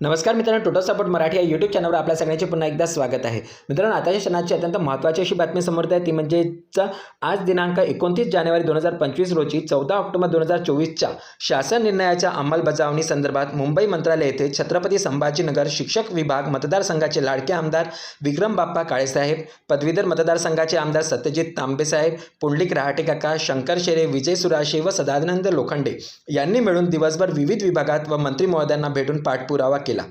नमस्कार मित्रांनो total support Marathi या यूट्यूब चॅनलवर आपल्या सगळ्यांचे पुन्हा एकदा स्वागत आहे. मित्रांनो आताच्या क्षणाची अत्यंत महत्त्वाची अशी बातमी समोर आहे ती म्हणजे चा आज दिनांक एकोणतीस जानेवारी दोन हजार पंचवीस रोजी चौदा ऑक्टोबर दोन हजार चोवीसच्या शासन निर्णयाच्या अंमलबजावणी संदर्भात मुंबई मंत्रालय येथे छत्रपती संभाजीनगर शिक्षक विभाग मतदारसंघाचे लाडके आमदार विक्रम बाप्पा काळेसाहेब पदवीधर मतदारसंघाचे आमदार सत्यजित तांबेसाहेब पुंडलिक रहाटेकाका शंकर शेरे विजय सुराशे व सदानंद लोखंडे यांनी मिळून दिवसभर विविध विभागात व मंत्री महोदयांना भेटून पाठपुरावा केला.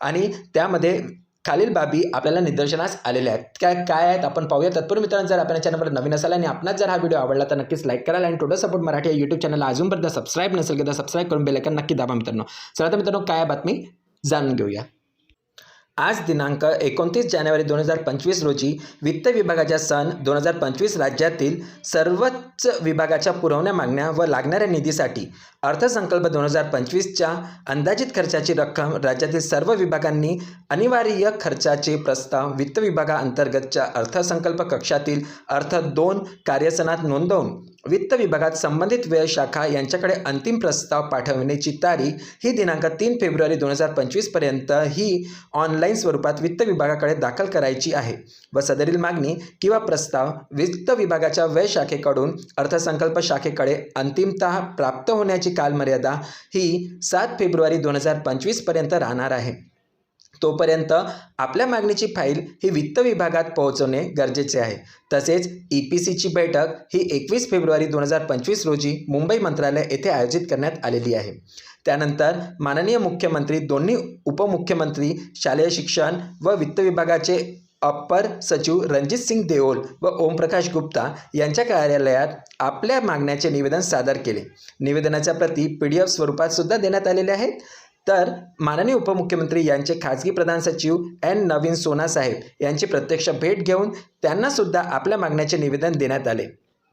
आणि त्यामध्ये खालील बाबी आपल्याला निदर्शनास आलेल्या आहेत. काय काय आहेत आपण पाहूया. तत्पूर्वी मित्रांनो जर आपल्या चॅनलवर नवीन असाल आणि आपणास जर हा व्हिडिओ आवडला तर नक्कीच लाईक कराल आणि टोटल सपोर्ट मराठी या यूट्यूब चॅनलला अजूनपर्यंत सबस्क्राईब नसेल तर सबस्क्राईब करून बेलायकन नक्की दाबा मित्रांनो. चला तर मित्रांनो काय बातमी जाणून घेऊया. आज दिनांक एकोणतीस जानेवारी दोन हजार पंचवीस रोजी वित्त विभागाच्या सन दोन हजार पंचवीस राज्यातील सर्वच विभागाच्या पुरवण्या मागण्या व लागणाऱ्या निधीसाठी अर्थसंकल्प दोन हजार पंचवीसच्या अंदाजित खर्चाची रक्कम राज्यातील सर्व विभागांनी अनिवार्य खर्चाचे प्रस्ताव वित्त विभागाअंतर्गतच्या अर्थसंकल्प कक्षातील अर्थ दोन कार्यसनात नोंदवून वित्त विभागात संबंधित व्यय शाखा यांच्याकडे अंतिम प्रस्ताव पाठवण्याची तारीख ही दिनांक तीन फेब्रुवारी दोन हजार पंचवीसपर्यंत ही ऑनलाईन स्वरूपात वित्त विभागाकडे दाखल करायची आहे. व सदरील मागणी किंवा प्रस्ताव वित्त विभागाच्या व्यय शाखेकडून अर्थसंकल्प शाखेकडे अंतिमतः प्राप्त होण्याची कालमर्यादा ही सात फेब्रुवारी दोन हजार पंचवीसपर्यंत राहणार आहे. तोपर्यंत आपल्या मागणीची फाईल ही वित्त विभागात पोहोचवणे गरजेचे आहे. तसेच ई पी सीची बैठक ही एकवीस फेब्रुवारी दोन हजार पंचवीस रोजी मुंबई मंत्रालय येथे आयोजित करण्यात आलेली आहे. त्यानंतर माननीय मुख्यमंत्री दोन्ही उपमुख्यमंत्री शालेय शिक्षण व वित्त विभागाचे अप्पर सचिव रणजित सिंग देओल व ओमप्रकाश गुप्ता यांच्या कार्यालयात आपल्या मागण्याचे निवेदन सादर केले. निवेदनाच्या प्रती पी डी एफ स्वरूपात सुद्धा देण्यात आलेले आहेत. तर माननीय उपमुख्यमंत्री यांचे खाजगी प्रधान सचिव एन नवीन सोना साहेब यांची प्रत्यक्ष भेट घेऊन त्यांनासुद्धा आपल्या मागण्याचे निवेदन देण्यात आले.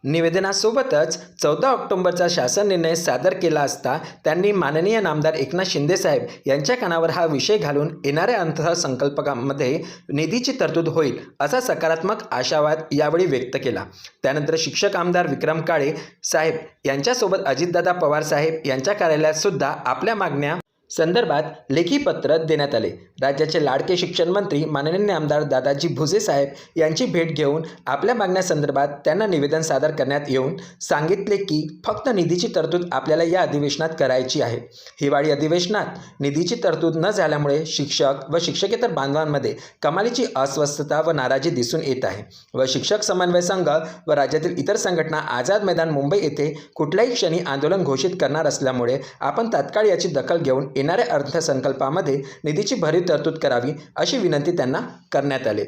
निवेदनासोबतच चौदा ऑक्टोबरचा शासन निर्णय सादर केला असता त्यांनी माननीय नामदार एकनाथ शिंदेसाहेब यांच्या कानावर हा विषय घालून येणाऱ्या अर्थसंकल्पकामध्ये निधीची तरतूद होईल असा सकारात्मक आशावाद यावेळी व्यक्त केला. त्यानंतर शिक्षक आमदार विक्रम काळे साहेब यांच्यासोबत अजितदादा पवार साहेब यांच्या कार्यालयातसुद्धा आपल्या मागण्या संदर्भात लेखी पत्र देण्यात आले. राज्याचे लाडके शिक्षण मंत्री माननीय आमदार दादाजी भुसे साहेब यांची भेट घेऊन आपल्या मागण्यासंदर्भात त्यांना निवेदन सादर करण्यात येऊन सांगितले की फक्त निधीची तरतूद आपल्याला या अधिवेशनात करायची आहे. हिवाळी अधिवेशनात निधीची तरतूद न झाल्यामुळे शिक्षक व शिक्षकेतर बांधवांमध्ये कमालीची अस्वस्थता व नाराजी दिसून येत आहे. व शिक्षक समन्वय संघ व राज्यातील इतर संघटना आझाद मैदान मुंबई येथे कुठल्याही क्षणी आंदोलन घोषित करणार असल्यामुळे आपण तात्काळ याची दखल घेऊन येणाऱ्या अर्थसंकल्पामध्ये निधीची भरीव तरतूद करावी अशी विनंती त्यांना करण्यात आली.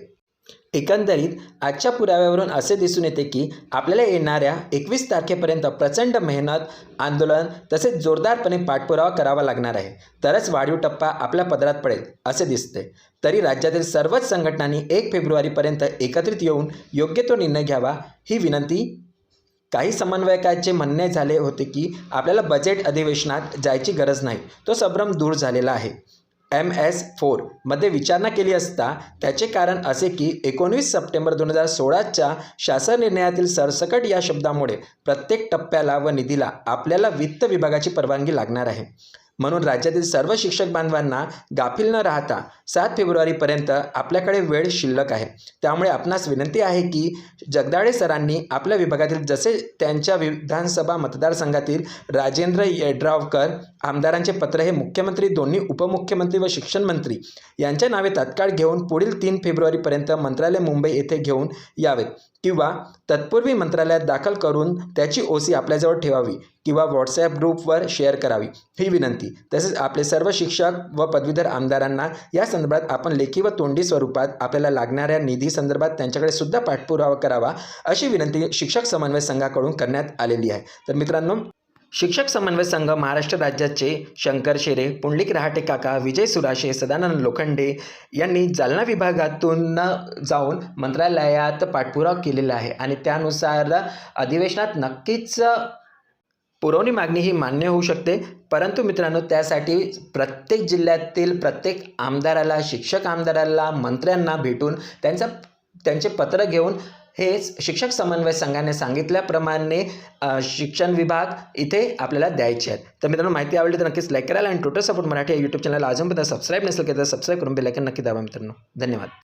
एकंदरीत आजच्या पुराव्यावरून असे दिसून येते की आपल्याला येणाऱ्या एकवीस तारखेपर्यंत प्रचंड मेहनत आंदोलन तसेच जोरदारपणे पाठपुरावा करावा लागणार आहे. तरच वाढीव टप्पा आपल्या पदरात पडेल असे दिसते. तरी राज्यातील सर्वच संघटनांनी एक फेब्रुवारीपर्यंत एकत्रित येऊन योग्य तो निर्णय घ्यावा ही विनंती काही समन्वयकाचे म्हणणे झाले होते की आपल्याला बजेट अधिवेशनात जायची गरज नाही. तो संभ्रम दूर झालेला आहे. एम एस फोरमध्ये विचारणा केली असता त्याचे कारण असे की एकोणवीस सप्टेंबर दोन हजार सोळाच्या शासन निर्णयातील सरसकट या शब्दामुळे प्रत्येक टप्प्याला व निधीला आपल्याला वित्त विभागाची परवानगी लागणार आहे. म्हणून राज्यातील सर्व शिक्षक बांधवांना गाफील न राहता सात फेब्रुवारीपर्यंत आपल्याकडे वेळ शिल्लक आहे. त्यामुळे आपणास विनंती आहे की जगदाळे सरांनी आपल्या विभागातील जसे त्यांच्या विधानसभा मतदारसंघातील राजेंद्र येड्रावकर आमदारांचे पत्र हे मुख्यमंत्री दोन्ही उपमुख्यमंत्री व शिक्षण मंत्री यांच्या नावे तात्काळ घेऊन पुढील तीन फेब्रुवारीपर्यंत मंत्रालय मुंबई येथे घेऊन यावेत किंवा तत्पूर्वी मंत्रालयात दाखल करून त्याची ओसी आपल्याजवळ ठेवावी किंवा व्हॉट्सॲप ग्रुपवर शेअर करावी ही विनंती. तसेच आपले सर्व शिक्षक व पदवीधर आमदारांना या संदर्भात आपण लेखी व तोंडी स्वरूपात आपल्याला लागणाऱ्या निधी संदर्भात त्यांच्याकडे सुद्धा पाठपुरावा करावा अशी विनंती शिक्षक समन्वय संघाकडून करण्यात आलेली आहे. तर मित्रांनो शिक्षक समन्वय संघ महाराष्ट्र राज्याचे शंकर शेरे पुंडलिक रहाटे काका विजय सुराशे सदानंद लोखंडे यांनी जालना विभागातून जाऊन मंत्रालयात पाठपुरावा केलेला आहे. आणि त्यानुसार अधिवेशनात नक्कीच पुरवणी मागणी ही मान्य होऊ शकते. परंतु मित्रांनो त्यासाठी प्रत्येक जिल्ह्यातील प्रत्येक आमदाराला शिक्षक आमदाराला मंत्र्यांना भेटून त्यांचा त्यांचे पत्र घेऊन हे शिक्षक समन्वय संघाने सांगितल्याप्रमाणे शिक्षण विभाग इथे आपल्याला द्यायचे आहेत. तर मित्रांनो माहिती आवडली तर नक्कीच लाईक करायला आणि टोटल सपोर्ट मराठी या यूट्यूब चॅनलला अजूनपर्यंत सबस्क्राईब नसेल केलं तर सबस्क्राईब करून बेलायकन नक्की दाबा मित्रांनो. धन्यवाद.